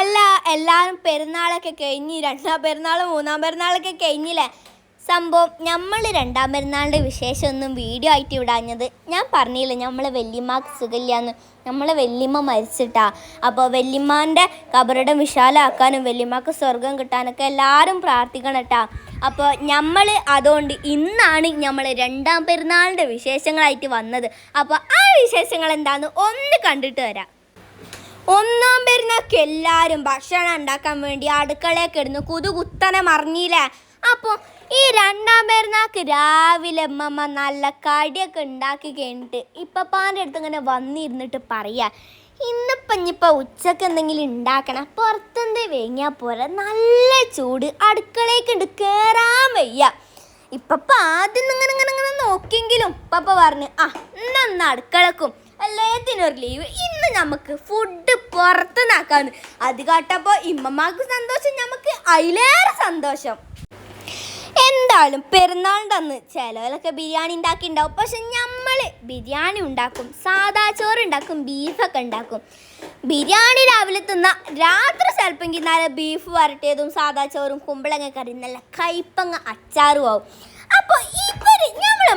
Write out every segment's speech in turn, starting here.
എല്ലാ എല്ലാവരും പെരുന്നാളൊക്കെ കഴിഞ്ഞ് രണ്ടാം പെരുന്നാൾ മൂന്നാം പെരുന്നാളൊക്കെ കഴിഞ്ഞില്ലേ? സംഭവം നമ്മൾ രണ്ടാം പെരുന്നാളിന്റെ വിശേഷമൊന്നും വീഡിയോ ആയിട്ട് വിടാഞ്ഞത് ഞാൻ പറഞ്ഞില്ല നമ്മളെ വല്യമ്മക്ക് സുഖമില്ലാന്ന്. നമ്മളെ വല്യമ്മ മരിച്ചിട്ടാ. അപ്പോൾ വല്യമ്മാന്റെ കബറിടം വിശാലമാക്കാനും വല്യമ്മക്ക് സ്വർഗം കിട്ടാനൊക്കെ എല്ലാവരും പ്രാർത്ഥിക്കണം കേട്ടാ അപ്പോൾ നമ്മൾ അതുകൊണ്ട് ഇന്നാണ് നമ്മൾ രണ്ടാം പെരുന്നാളിന്റെ വിശേഷങ്ങളായിട്ട് വന്നത്. അപ്പോൾ ആ വിശേഷങ്ങൾ എന്താണെന്ന് ഒന്ന് കണ്ടിട്ട് വരാം. ഒന്നാം പെരുന്നാൾക്ക് എല്ലാവരും ഭക്ഷണം ഉണ്ടാക്കാൻ വേണ്ടി അടുക്കളയിൽ കിടന്ന് കുതുകുത്തനെ മറിഞ്ഞില്ലേ? അപ്പോൾ ഈ രണ്ടാം പെരുന്നാൾക്ക് രാവിലെ അമ്മമ്മ നല്ല കടിയൊക്കെ ഉണ്ടാക്കി കഴിഞ്ഞിട്ട് ഇപ്പപ്പാന്റെ അടുത്ത് ഇങ്ങനെ വന്നിരുന്നിട്ട് പറയാ ഇന്നിപ്പം ഇനിയിപ്പോൾ ഉച്ചയ്ക്ക് എന്തെങ്കിലും ഉണ്ടാക്കണം. പുറത്തെന്ത് വേങ്ങിയാൽ പോരാ. നല്ല ചൂട്. അടുക്കളയ്ക്ക് ഉണ്ട് കയറാൻ വയ്യ. ഇപ്പപ്പ ആദ്യം ഇങ്ങനെ ഇങ്ങനെ ഇങ്ങനെ നോക്കിയെങ്കിലും ഇപ്പപ്പ പറഞ്ഞു ആ ഇന്നൊന്ന് അടുക്കളക്കും. എല്ലാത്തിനും ഒരു ലീവ് ഇന്ന് നമുക്ക് ഫുഡ് പുറത്തുനിന്നാക്കാന്ന്. അത് കേട്ടപ്പോൾ ഇമ്മമാർക്ക് സന്തോഷം നമുക്ക് അതിലേറെ സന്തോഷം. എന്തായാലും പെരുന്നാളിന്റെ അന്ന് ചിലവിലൊക്കെ ബിരിയാണി ഉണ്ടാക്കി ഉണ്ടാവും പക്ഷെ നമ്മൾ ബിരിയാണി ഉണ്ടാക്കും സാദാ ചോറ് ഉണ്ടാക്കും ബീഫൊക്കെ ഉണ്ടാക്കും. ബിരിയാണി രാവിലെ തിന്ന രാത്രി ചിലപ്പോൾ നല്ല ബീഫ് വരട്ടിയതും സാദാ ചോറും കുമ്പളങ്ങ കറി നല്ല കയ്പങ്ങ അച്ചാറും ആവും. അപ്പോൾ ഇവർ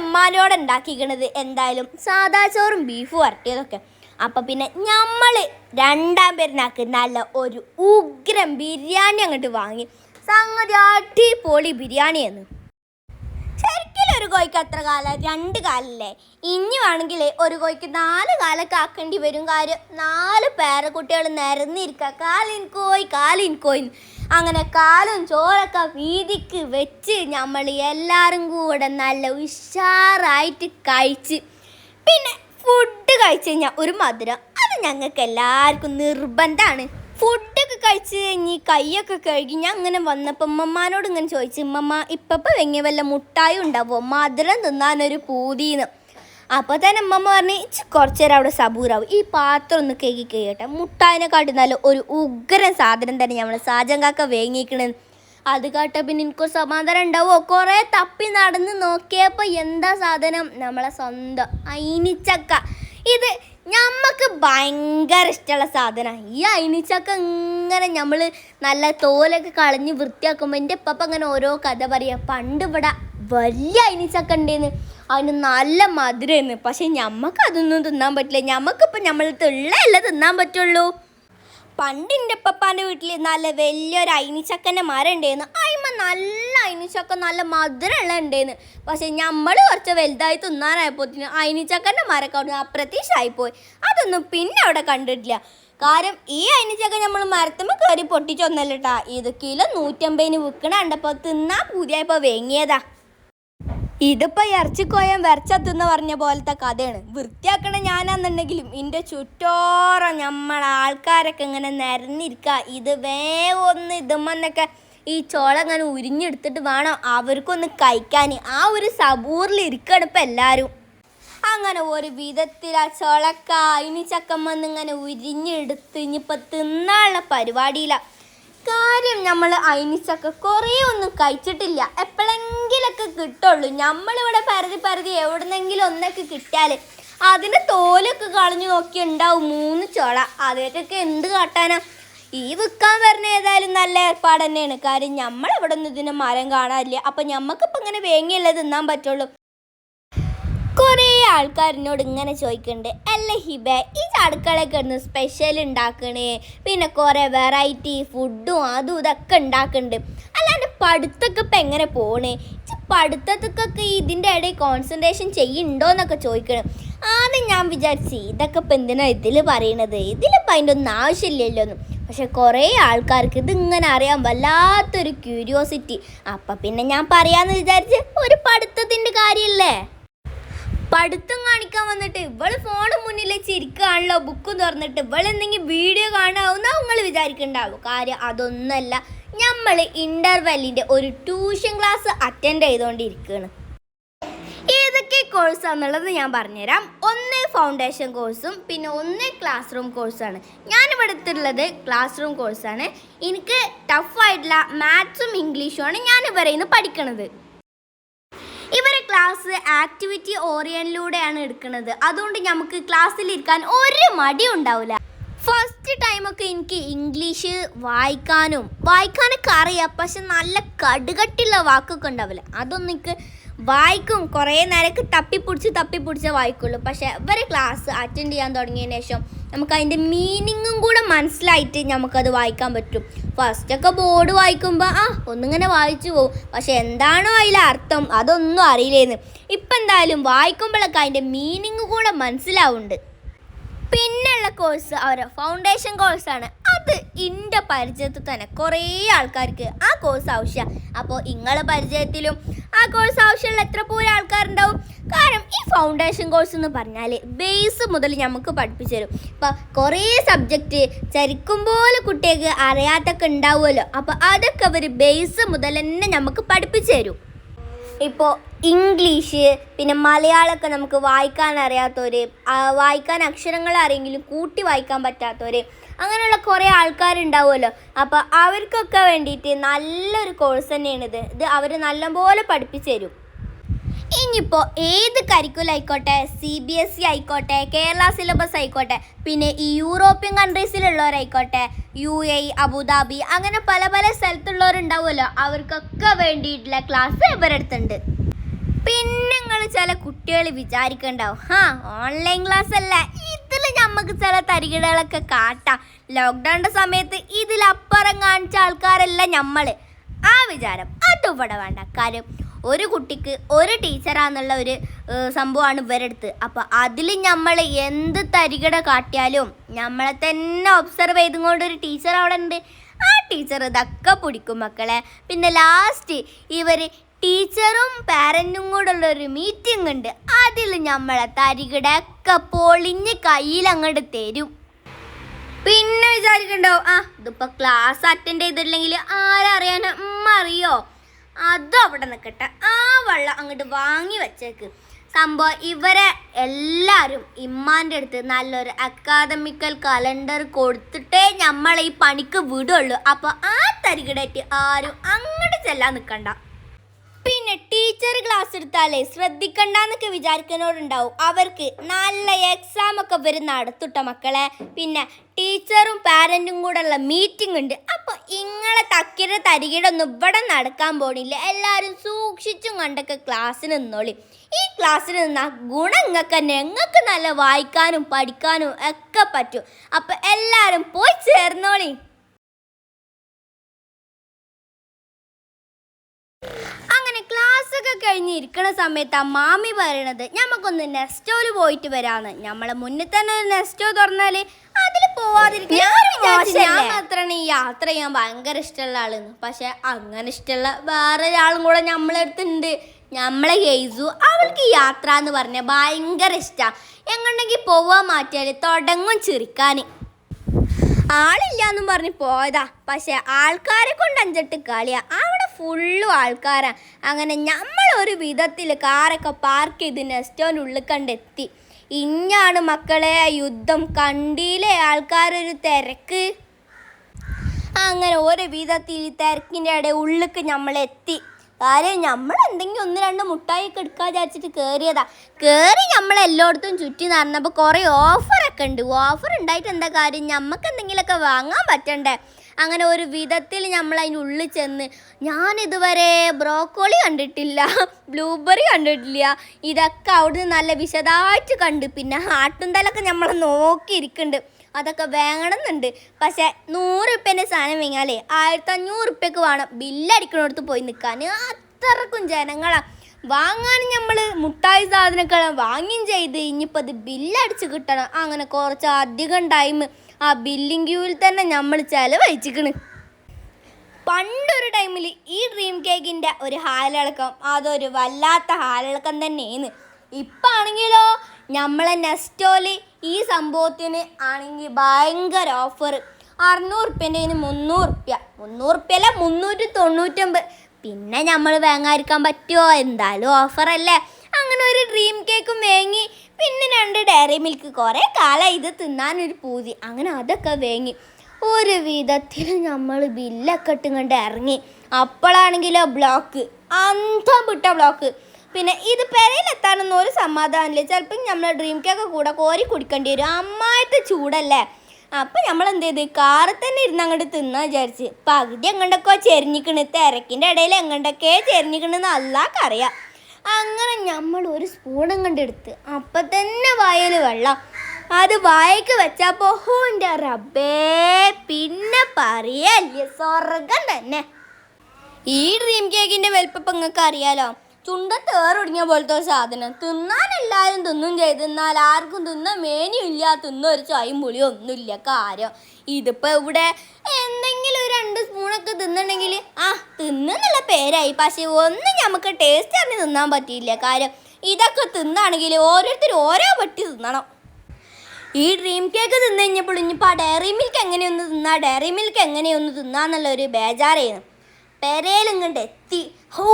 ഉമ്മാനോട് ഉണ്ടാക്കിക്കണത് എന്തായാലും സാധാ ചോറും ബീഫ് വരട്ടിയതൊക്കെ. അപ്പം പിന്നെ നമ്മൾ രണ്ടാം പെരുന്നാൾക്ക് നല്ല ഒരു ഉഗ്രം ബിരിയാണി അങ്ങോട്ട് വാങ്ങി. സംഗതി അടിപൊളി ശരിക്കും ഒരു കോഴിക്ക് എത്ര കാല? രണ്ട് കാലല്ലേ? ഇനി വേണമെങ്കിൽ ഒരു കോഴിക്ക് നാല് കാലൊക്കെ ആക്കേണ്ടി വരും കാര്യം. നാല് പേരക്കുട്ടികൾ നിരന്നിരിക്കുക കാലിൻ കോയി കാലിൻ കോയി അങ്ങനെ കാലും ചോറൊക്കെ വീതിക്ക് വെച്ച് നമ്മൾ എല്ലാവരും കൂടെ നല്ല ഉഷാറായിട്ട് കഴിച്ച് പിന്നെ ഫുഡ് കഴിച്ച് കഴിഞ്ഞാൽ ഒരു മധുരം. അത് ഞങ്ങൾക്ക് എല്ലാവർക്കും നിർബന്ധമാണ് ഫുഡൊക്കെ കഴിച്ച് കഴിഞ്ഞ് കൈയൊക്കെ കഴുകി ഞാൻ അങ്ങനെ വന്നപ്പോൾ ഉമ്മമ്മാനോട് ഇങ്ങനെ ചോദിച്ചു ഉമ്മമ്മ ഇപ്പപ്പം വെങ്ങിയ വല്ല മുട്ടായി ഉണ്ടാവുമോ മധുരം തിന്നാനൊരു പൂതിന്ന് അപ്പോൾ തന്നെ ഉമ്മമ്മ പറഞ്ഞ് ഇച്ച് കുറച്ച് നേരം അവിടെ സബൂറാവും. ഈ പാത്രം ഒന്ന് കേക്കി കഴിയട്ടെ. മുട്ടായിനെ കാട്ടി നല്ല ഒരു ഉഗ്രൻ സാധനം തന്നെ നമ്മൾ സാജം കാക്ക വേങ്ങിക്കണെന്ന് അത് കേട്ട പിന്നെ എനിക്കൊരു സമാധാനം ഉണ്ടാവുമോ കുറേ തപ്പി നടന്ന് നോക്കിയപ്പോൾ എന്താ സാധനം? നമ്മളെ സ്വന്തം അയിനിച്ചക്ക. ഇത് ഞമ്മക്ക് ഭയങ്കര ഇഷ്ടമുള്ള സാധനമാണ് ഈ അയിനിച്ചൊക്കെ ഇങ്ങനെ നമ്മൾ നല്ല തോലൊക്കെ കളഞ്ഞ് വൃത്തിയാക്കുമ്പോൾ എന്റെ ഇപ്പം അങ്ങനെ ഓരോ കഥ പറയുക പണ്ട് ഇവിടെ വലിയ അയിനിച്ചൊക്കെ ഉണ്ടെന്ന് അതിന് നല്ല മധുരമായിരുന്നു പക്ഷേ ഞമ്മക്ക് അതൊന്നും തിന്നാൻ പറ്റില്ല. ഞമ്മക്കിപ്പോൾ നമ്മളടുത്ത് ഉള്ളതല്ല തിന്നാൻ പറ്റുള്ളൂ. പണ്ട് എന്റെ പപ്പാന്റെ വീട്ടിൽ നല്ല വലിയൊരു അയിനിച്ചക്കന്റെ മരം ഉണ്ടായിരുന്നു നല്ല അയിനിച്ചക്ക നല്ല മധുരമുള്ള ഉണ്ടേന്ന്. പക്ഷെ നമ്മൾ കുറച്ച് വലുതായി തിന്നാനായപ്പോത്തിന് അയിനിച്ചക്കന്റെ മരമൊക്കെ അവിടെ അപ്രത്യക്ഷമായിപ്പോയി. അതൊന്നും പിന്നെ അവിടെ കണ്ടിട്ടില്ല. കാരണം ഈ അയിനിച്ചക്ക നമ്മൾ മരത്തുമ്പോൾ കയറി പൊട്ടിച്ചൊന്നല്ല ഇത് കിലോ നൂറ്റമ്പതിന് വിൽക്കണ കണ്ടപ്പോൾ തിന്നാൻ പുതിയപ്പോൾ വേങ്ങിയതാ. ഇതിപ്പോൾ ഇറച്ചിക്കോയം വരച്ചെത്തുന്ന പറഞ്ഞ പോലത്തെ കഥയാണ്. വൃത്തിയാക്കണ ഞാനാന്നുണ്ടെങ്കിലും എന്റെ ചുറ്റോറം നമ്മളെ ആൾക്കാരൊക്കെ ഇങ്ങനെ നിരന്നിരിക്കുക ഇത് വേഗം ഒന്ന് ഇതുമെന്നൊക്കെ ഈ ചോള അങ്ങനെ ഉരിഞ്ഞെടുത്തിട്ട് വേണം അവർക്കൊന്ന് കഴിക്കാൻ. ആ ഒരു സബൂറിൽ ഇരിക്കണം ഇപ്പം എല്ലാവരും. അങ്ങനെ ഒരു വിധത്തിൽ ആ ചോളക്ക ഇനി വന്ന് ഇങ്ങനെ ഉരിഞ്ഞെടുത്ത് ഇനിയിപ്പോൾ തിന്നാനുള്ള പരിപാടിയില്ല. കാര്യം നമ്മൾ അയിനിച്ചക്ക കുറേ ഒന്നും കഴിച്ചിട്ടില്ല. എപ്പോഴെങ്കിലൊക്കെ കിട്ടുള്ളൂ. നമ്മളിവിടെ പരതി പരതി എവിടുന്നെങ്കിലും ഒന്നൊക്കെ കിട്ടിയാൽ അതിന്റെ തോലൊക്കെ കളഞ്ഞു നോക്കി ഉണ്ടാവും മൂന്ന് ചോള. അതേക്കൊക്കെ എന്ത് കാട്ടാനാ? ഈ വിൽക്കാൻ വരുന്ന ഏതായാലും നല്ല ഏർപ്പാട് തന്നെയാണ് കാര്യം നമ്മൾ ഇവിടെ ഒന്നും ഇതിന് മരം കാണാനില്ല. അപ്പം ഞമ്മക്കിപ്പോൾ ഇങ്ങനെ വേങ്ങിയല്ലേ തിന്നാൻ പറ്റുള്ളൂ. കുറേ ആൾക്കാരിനോട് ഇങ്ങനെ ചോദിക്കുന്നുണ്ട് അല്ല ഹിബ ഈ അടുക്കളയിൽ കിടന്ന് സ്പെഷ്യൽ ഉണ്ടാക്കണേ പിന്നെ കുറേ വെറൈറ്റി ഫുഡും അതും ഇതൊക്കെ ഉണ്ടാക്കുന്നുണ്ട് അല്ലാണ്ട് പഠിത്തമൊക്കെ ഇപ്പം എങ്ങനെ പോണേ? പഠിത്തത്തിക്കൊക്കെ പഠിത്തത്തൊക്കെ ഇതിന്റെ ഇടയിൽ കോൺസെൻട്രേഷൻ ചെയ്യുന്നുണ്ടോ എന്നൊക്കെ ചോദിക്കണം. ആദ്യം ഞാൻ വിചാരിച്ചു ഇതൊക്കെ ഇപ്പം എന്തിനാ ഇതിൽ പറയണത്? ഇതിലിപ്പോൾ അതിന്റെ ഒന്നും ആവശ്യമില്ലല്ലോ എന്ന് പക്ഷെ കുറേ ആൾക്കാർക്ക് ഇത് ഇതിങ്ങനെ അറിയാൻ വല്ലാത്തൊരു ക്യൂരിയോസിറ്റി അപ്പം പിന്നെ ഞാൻ പറയാമെന്ന് വിചാരിച്ച് ഒരു പഠിത്തത്തിന്റെ കാര്യമല്ലേ പഠിത്തം കാണിക്കാൻ വന്നിട്ട് ഇവൾ ഫോണ് മുന്നിൽ വെച്ചിരിക്കുകയാണല്ലോ ബുക്കും തുറന്നിട്ട് ഇവൾ എന്തെങ്കിലും വീഡിയോ കാണാവുന്ന നിങ്ങൾ വിചാരിക്കണ്ടാവും. കാര്യം അതൊന്നല്ല നമ്മൾ ഇന്റർവെല്ലിന്റെ ഒരു ട്യൂഷൻ ക്ലാസ് അറ്റൻഡ് ചെയ്തുകൊണ്ടിരിക്കുകയാണ് ഏതൊക്കെ കോഴ്സാണെന്നുള്ളത് ഞാൻ പറഞ്ഞുതരാം. ഒന്ന് ഫൗണ്ടേഷൻ കോഴ്സും പിന്നെ ഒന്ന് ക്ലാസ് റൂം കോഴ്സാണ് ഞാനിവിടെ എടുത്തിട്ടുള്ളത് ക്ലാസ് റൂം കോഴ്സാണ് എനിക്ക് ടഫായിട്ടുള്ള മാത്സും ഇംഗ്ലീഷുമാണ് ഞാൻ ഇവരെ ഇന്ന് പഠിക്കണത്. ഇവരെ ക്ലാസ് ആക്ടിവിറ്റി ഓറിയനിലൂടെയാണ് എടുക്കുന്നത് അതുകൊണ്ട് നമുക്ക് ക്ലാസ്സിലിരിക്കാൻ ഒരു മടി ഉണ്ടാവില്ല ഫസ്റ്റ് ടൈമൊക്കെ എനിക്ക് ഇംഗ്ലീഷ് വായിക്കാനും വായിക്കാനൊക്കെ അറിയാം പക്ഷെ നല്ല കടുകട്ടുള്ള വാക്കൊക്കെ ഉണ്ടാവില്ല. അതൊന്നും എനിക്ക് വായിക്കും. കുറേ നേരക്ക് തപ്പിപ്പിടിച്ച് തപ്പിപ്പിടിച്ച് വായിക്കുള്ളൂ. പക്ഷെ ഇവരെ ക്ലാസ് അറ്റൻഡ് ചെയ്യാൻ തുടങ്ങിയതിന് ശേഷം നമുക്ക് അതിന്റെ മീനിങ്ങും കൂടെ മനസ്സിലായിട്ട് നമുക്കത് വായിക്കാൻ പറ്റും. ഫസ്റ്റൊക്കെ ബോർഡ് വായിക്കുമ്പോൾ ആ ഒന്നിങ്ങനെ വായിച്ചു പോകും പക്ഷെ എന്താണോ അതിലെ അർത്ഥം? അതൊന്നും അറിയില്ലേന്ന്. ഇപ്പം എന്തായാലും വായിക്കുമ്പോഴൊക്കെ അതിന്റെ മീനിങ് കൂടെ മനസ്സിലാവുന്നുണ്ട്. പിന്നെയുള്ള കോഴ്സ് അവരെ ഫൗണ്ടേഷൻ കോഴ്സാണ് അത് എന്റെ പരിചയത്തിൽ തന്നെ കുറേ ആൾക്കാർക്ക് ആ കോഴ്സ് ആവശ്യമാണ് അപ്പോൾ നിങ്ങളെ പരിചയത്തിലും ആ കോഴ്സ് ആവശ്യമുള്ള എത്ര പോലും ആൾക്കാരുണ്ടാവും? കാരണം ഈ ഫൗണ്ടേഷൻ കോഴ്സ് എന്ന് പറഞ്ഞാൽ ബേസ് മുതൽ നമുക്ക് പഠിപ്പിച്ചു തരും. ഇപ്പോൾ കുറേ സബ്ജക്റ്റ് ചരിക്കും പോലെ കുട്ടികൾക്ക് അറിയാത്തൊക്കെ ഉണ്ടാവുമല്ലോ. അപ്പോൾ അതൊക്കെ അവർ ബേസ് മുതൽ തന്നെ നമുക്ക് പഠിപ്പിച്ചു തരും. ഇപ്പോൾ ഇംഗ്ലീഷ് പിന്നെ മലയാളമൊക്കെ നമുക്ക് വായിക്കാൻ അറിയാത്തവർ വായിക്കാൻ അക്ഷരങ്ങൾ അറിയെങ്കിലും കൂട്ടി വായിക്കാൻ പറ്റാത്തവർ അങ്ങനെയുള്ള കുറേ ആൾക്കാരുണ്ടാവുമല്ലോ. അപ്പോൾ അവർക്കൊക്കെ വേണ്ടിയിട്ട് നല്ലൊരു കോഴ്സ് തന്നെയാണിത് ഇത്. അവർ നല്ലപോലെ പഠിപ്പിച്ചു തരും. ഇനിയിപ്പോൾ ഏത് കരിക്കുലം ആയിക്കോട്ടെ സി ബി എസ് ഇ ആയിക്കോട്ടെ കേരള സിലബസ് ആയിക്കോട്ടെ പിന്നെ ഈ യൂറോപ്യൻ കൺട്രീസിലുള്ളവരായിക്കോട്ടെ യു എ അബുദാബി അങ്ങനെ പല പല സ്ഥലത്തുള്ളവരുണ്ടാവുമല്ലോ. അവർക്കൊക്കെ വേണ്ടിയിട്ടുള്ള ക്ലാസ് ഇവരടുത്തുണ്ട്. പിന്നെ നിങ്ങൾ ചില കുട്ടികൾ വിചാരിക്കണ്ടാവും. ഹാ ഓൺലൈൻ ക്ലാസ് അല്ല. ഇതിൽ നമുക്ക് ചില തരികിടകളൊക്കെ കാട്ടാം. ലോക്ക്ഡൗണിന്റെ സമയത്ത് ഇതിലപ്പുറം കാണിച്ച ആൾക്കാരല്ല നമ്മൾ ആ വിചാരം. അതും ഇവിടെ വേണ്ട. കാര്യം ഒരു കുട്ടിക്ക് ഒരു ടീച്ചറാന്നുള്ള ഒരു സംഭവമാണ് ഇവരെടുത്ത്. അപ്പോൾ അതിൽ നമ്മൾ എന്ത് തരികിട കാട്ടിയാലും നമ്മളെ തന്നെ ഒബ്സർവ് ചെയ്തുകൊണ്ട് ഒരു ടീച്ചർ അവിടെ ഉണ്ട്. ആ ടീച്ചർ ഇതൊക്കെ പിടിക്കും മക്കളെ. പിന്നെ ലാസ്റ്റ് ഇവർ ടീച്ചറും പാരന്റും കൂടെ ഒരു മീറ്റിംഗ് ഉണ്ട്. അതിൽ നമ്മളെ തരികിടൊക്കെ പൊളിഞ്ഞ് കയ്യിൽ അങ്ങോട്ട് തരും. പിന്നെ വിചാരിക്കണ്ടോ? ആ ഇതിപ്പോ ക്ലാസ് അറ്റൻഡ് ചെയ്തില്ലെങ്കിൽ ആരറിയാൻ ഉമ്മ അറിയോ? അതും അവിടെ നിൽക്കട്ടെ ആ വെള്ളം അങ്ങോട്ട് വാങ്ങി വെച്ചേക്ക്. സംഭവം ഇവരെ എല്ലാവരും ഇമ്മാന്റെ അടുത്ത് നല്ലൊരു അക്കാദമിക്കൽ കലണ്ടർ കൊടുത്തിട്ടേ നമ്മളെ ഈ പണിക്ക് വിടുള്ളൂ. അപ്പോൾ ആ തരികിടേറ്റ് ആരും അങ്ങോട്ട് ചെല്ലാൻ നിൽക്കണ്ട പിന്നെ ടീച്ചർ ക്ലാസ് എടുത്താലേ ശ്രദ്ധിക്കണ്ടെന്നൊക്കെ വിചാരിക്കുന്നവരുണ്ടാവും അവർക്ക് നല്ല എക്സാം ഒക്കെ വരുന്ന അടുത്തുട്ട മക്കളെ. പിന്നെ ടീച്ചറും പാരന്റും കൂടെ ഉള്ള മീറ്റിംഗ് ഉണ്ട്. അപ്പോൾ ഇങ്ങളെ തക്കിര തരികിടൊന്നും ഇവിടെ നടക്കാൻ പോണില്ല. എല്ലാവരും സൂക്ഷിച്ചും കണ്ടൊക്കെ ക്ലാസ്സിന് നിന്നോളി. ഈ ക്ലാസ്സിൽ നിന്നാൽ ഗുണം നിങ്ങൾക്ക് തന്നെ. നിങ്ങൾക്ക് നല്ല വായിക്കാനും പഠിക്കാനും ഒക്കെ പറ്റും. അപ്പോൾ എല്ലാവരും പോയി ചേർന്നോളി. ക്ലാസ് ഒക്കെ കഴിഞ്ഞ് ഇരിക്കണ സമയത്ത് ആ മാമി പറയണത് ഞമ്മക്കൊന്ന് നെസ്റ്റോൽ പോയിട്ട് വരാന്ന്. നമ്മളെ മുന്നിൽ തന്നെ ഒരു നെസ്റ്റോ തുറന്നാൽ അതിൽ പോവാതിരിക്കാൻ ഞാൻ മാത്രമാണ് ഈ യാത്ര ചെയ്യാൻ ഭയങ്കര ഇഷ്ടമുള്ള ആളെന്ന്. പക്ഷെ അങ്ങനെ ഇഷ്ടമുള്ള വേറെ ഒരാളും കൂടെ നമ്മളെ അടുത്തുണ്ട്. നമ്മളെ ഗെയ്സു അവൾക്ക് ഈ യാത്ര എന്ന് പറഞ്ഞാൽ ഭയങ്കര ഇഷ്ടമാണ് എങ്ങനെയെങ്കിൽ പോവാൻ മാറ്റിയാൽ തുടങ്ങും ചിരിക്കാൻ ആളില്ലാന്നും പറഞ്ഞ് പോയതാ. പക്ഷെ ആൾക്കാരെ കൊണ്ട് അഞ്ചെട്ട് കളിയാ. അവിടെ ഫുള്ളും ആൾക്കാരാ. അങ്ങനെ നമ്മൾ ഒരു വിധത്തിൽ കാറൊക്കെ പാർക്ക് ചെയ്ത് നെസ്റ്റോന്റെ ഉള്ളിൽ കണ്ടെത്തി. ഇഞ്ഞാണ് മക്കളെ യുദ്ധം കണ്ടിയിലെ ആൾക്കാരൊരു തിരക്ക്. അങ്ങനെ ഒരു വിധത്തിൽ തിരക്കിന്റെ ഇടയിൽ ഉള്ളിക്ക് നമ്മൾ എത്തി. കാര്യം നമ്മൾ എന്തെങ്കിലും ഒന്ന് രണ്ട് മുട്ടായി എടുക്കാൻ വിചാരിച്ചിട്ട് കയറിയതാ കയറി നമ്മൾ എല്ലായിടത്തും ചുറ്റി നടന്നപ്പോൾ കുറേ ഓഫറൊക്കെ ഉണ്ട്. ഓഫർ ഉണ്ടായിട്ട് എന്താ കാര്യം? നമുക്ക് എന്തെങ്കിലുമൊക്കെ വാങ്ങാൻ പറ്റണ്ടേ? അങ്ങനെ ഒരു വിധത്തിൽ നമ്മൾ അതിന്റെ ഉള്ളിൽ ചെന്ന് ഞാൻ ഇതുവരെ ബ്രോക്കോളി കണ്ടിട്ടില്ല ബ്ലൂബെറി കണ്ടിട്ടില്ല ഇതൊക്കെ അവിടുന്ന് നല്ല വിശദമായിട്ട് കണ്ട് പിന്നെ ആട്ടുന്തലൊക്കെ നമ്മൾ നോക്കിയിരിക്കുന്നുണ്ട് അതൊക്കെ വേണമെന്നുണ്ട്. പക്ഷെ നൂറ് റുപ്യന്റെ സാധനം വാങ്ങിയാലേ ആയിരത്തി അഞ്ഞൂറ് റുപ്യക്ക് വേണം. ബില്ലടിക്കണോടത്ത് പോയി നിൽക്കാൻ അത്രക്കും ജനങ്ങളാ. വാങ്ങാൻ നമ്മൾ മുട്ടായി സാധനങ്ങൾ വാങ്ങിയും ചെയ്ത് ഇനിയിപ്പോൾ അത് ബില്ലടിച്ച് കിട്ടണം. അങ്ങനെ കുറച്ച് അധികം ടൈം ആ ബില്ലിംഗ് ക്യൂവിൽ തന്നെ നമ്മൾ ചിലവഴിച്ചിക്കണ്. പണ്ടൊരു ടൈമിൽ ഈ ഡ്രീം കേക്കിന്റെ ഒരു ഹാലിളക്കം അതൊരു വല്ലാത്ത ഹാലിളക്കം തന്നെയാണ്. ഇപ്പാണെങ്കിലോ നമ്മളെ നെസ്റ്റോൽ ഈ സംഭവത്തിന് ആണെങ്കിൽ ഭയങ്കര ഓഫർ അറുന്നൂറ് റുപ്യന്റെ മുന്നൂറ് റുപ്യ മുന്നൂറ് റുപ്യ അല്ല മുന്നൂറ്റി തൊണ്ണൂറ്റൊമ്പത് പിന്നെ നമ്മൾ വാങ്ങാതിരിക്കാൻ പറ്റുമോ എന്തായാലും ഓഫറല്ലേ അങ്ങനെ ഒരു ഡ്രീം കേക്കും വാങ്ങി. പിന്നെ രണ്ട് ഡയറി മിൽക്ക് കുറേ കാലം ഇത് തിന്നാനൊരു പൂതി. അങ്ങനെ അതൊക്കെ വാങ്ങി. ഒരു വിധത്തിൽ നമ്മൾ ബില്ലൊക്കെ ഇട്ടുകൊണ്ട് ഇറങ്ങി. അപ്പോഴാണെങ്കിലോ ബ്ലോക്ക് അന്തം വിട്ട ബ്ലോക്ക് പിന്നെ ഇത് പെരയിലെത്താനൊന്നും ഒരു സമാധാനമില്ല. ചിലപ്പോൾ നമ്മൾ ഡ്രീം കേക്ക് കൂടെ കോരി കുടിക്കേണ്ടി വരും. അമ്മായിട്ട് ചൂടല്ലേ? അപ്പം നമ്മൾ എന്ത് ചെയ്ത്? കാറിൽ തന്നെ ഇരുന്ന് അങ്ങോട്ട് തിന്നാ വിചാരിച്ച്. പകുതി എങ്ങോട്ടൊക്കെ ചെരിഞ്ഞിക്കണ്. തിരക്കിന്റെ ഇടയിൽ എങ്ങോട്ടൊക്കെ ചെരിഞ്ഞിക്കണെന്ന് അല്ലാക്കറിയാം അങ്ങനെ നമ്മൾ ഒരു സ്പൂണും കണ്ടെടുത്ത് അപ്പം തന്നെ വായൽ വെള്ളം. അത് വായക്ക് വെച്ചാൽ പോഹോന്റെ റബ്ബേ പിന്നെ പറയല്ലേ സ്വർഗം തന്നെ. ഈ ഡ്രീം കേക്കിന്റെ വലിപ്പം നിങ്ങൾക്ക് അറിയാലോ? ചുണ്ടത്ത് തേറൊടിഞ്ഞ പോലത്തെ ഒരു സാധനം. തിന്നാൻ എല്ലാവരും തിന്നും ചെയ്ത് എന്നാൽ ആർക്കും തിന്ന മേനിയില്ല തിന്ന ഒരു ചായയും പുളിയും ഒന്നുമില്ല കാര്യം. ഇതിപ്പോൾ ഇവിടെ എന്തെങ്കിലും ഒരു രണ്ട് സ്പൂണൊക്കെ തിന്നണമെങ്കിൽ ആ തിന്നെന്നുള്ള പേരായി. പക്ഷേ ഒന്നും നമുക്ക് ടേസ്റ്റ് അറിഞ്ഞ് തിന്നാൻ പറ്റിയില്ല കാര്യം ഇതൊക്കെ തിന്നാണെങ്കിൽ ഓരോരുത്തർ ഓരോ പട്ടി തിന്നണം. ഈ ഡ്രീം കേക്ക് തിന്നു കഴിഞ്ഞപ്പോൾ ഇനിയിപ്പോൾ ആ ഡയറി മിൽക്ക് എങ്ങനെയൊന്ന് തിന്നാ? ഡയറി മിൽക്ക് എങ്ങനെയൊന്ന് തിന്നാന്നുള്ള ഒരു ബേജാറായിരുന്നു. പെരയിലും കണ്ട് എത്തി. ഹോ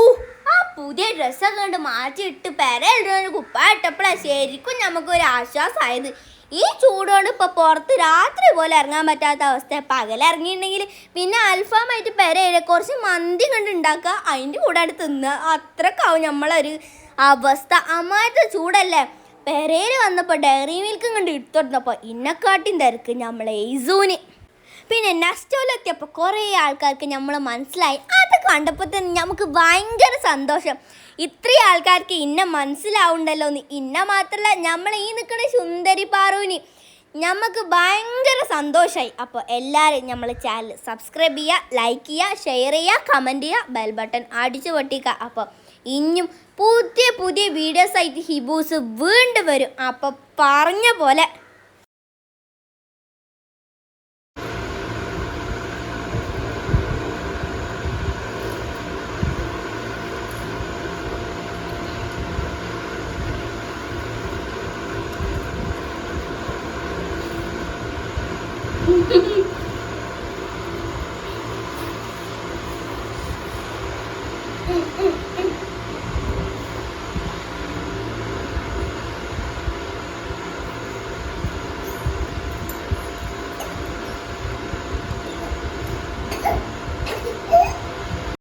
ആ പുതിയ ഡ്രസ്സൊക്കെ കണ്ട് മാറ്റിയിട്ട് കുപ്പ കുപ്പായിട്ടപ്പോഴാണ് ശരിക്കും നമുക്കൊരു ആശ്വാസമായത് ഈ ചൂടോണ്ട് ഇപ്പോൾ പുറത്ത് രാത്രി പോലെ ഇറങ്ങാൻ പറ്റാത്ത അവസ്ഥ പകലിറങ്ങിയിട്ടുണ്ടെങ്കിൽ പിന്നെ അൽഫാമായിട്ട് പെരയിലെ കുറച്ച് മന്തി കണ്ട് ഉണ്ടാക്കുക അതിന്റെ കൂടെ അടുത്ത് തിന്നുക അത്രക്കാവും നമ്മളൊരു അവസ്ഥ. അമ്മായിട്ട് ചൂടല്ലേ? പെരയിൽ വന്നപ്പോൾ ഡയറി മിൽക്കും കണ്ട് എടുത്തോട്ടപ്പോൾ ഇന്നക്കാട്ടിൻ തിരക്ക്. നമ്മളെ എയ്സൂന് പിന്നെ നെസ്റ്റോലെത്തിയപ്പോൾ കുറേ ആൾക്കാർക്ക് നമ്മൾ മനസ്സിലായി. അത് കണ്ടപ്പോൾ തന്നെ നമുക്ക് ഭയങ്കര സന്തോഷം. ഇത്രയും ആൾക്കാർക്ക് ഇന്ന മനസ്സിലാവുണ്ടല്ലോ എന്ന്. ഇന്ന മാത്രമല്ല നമ്മൾ ഈ നിൽക്കുന്ന സുന്ദരി പാറുവിന് നമുക്ക് ഭയങ്കര സന്തോഷമായി അപ്പോൾ എല്ലാവരും നമ്മൾ ചാനൽ സബ്സ്ക്രൈബ് ചെയ്യുക ലൈക്ക് ചെയ്യുക ഷെയർ ചെയ്യുക കമന്റ് ചെയ്യുക ബെൽ ബട്ടൺ അടിച്ചു പൊട്ടിക്കുക. അപ്പോൾ ഇനിയും പുതിയ പുതിയ വീഡിയോസായിട്ട് ഹിബൂസ് വീണ്ടും വരും. അപ്പോൾ പറഞ്ഞ പോലെ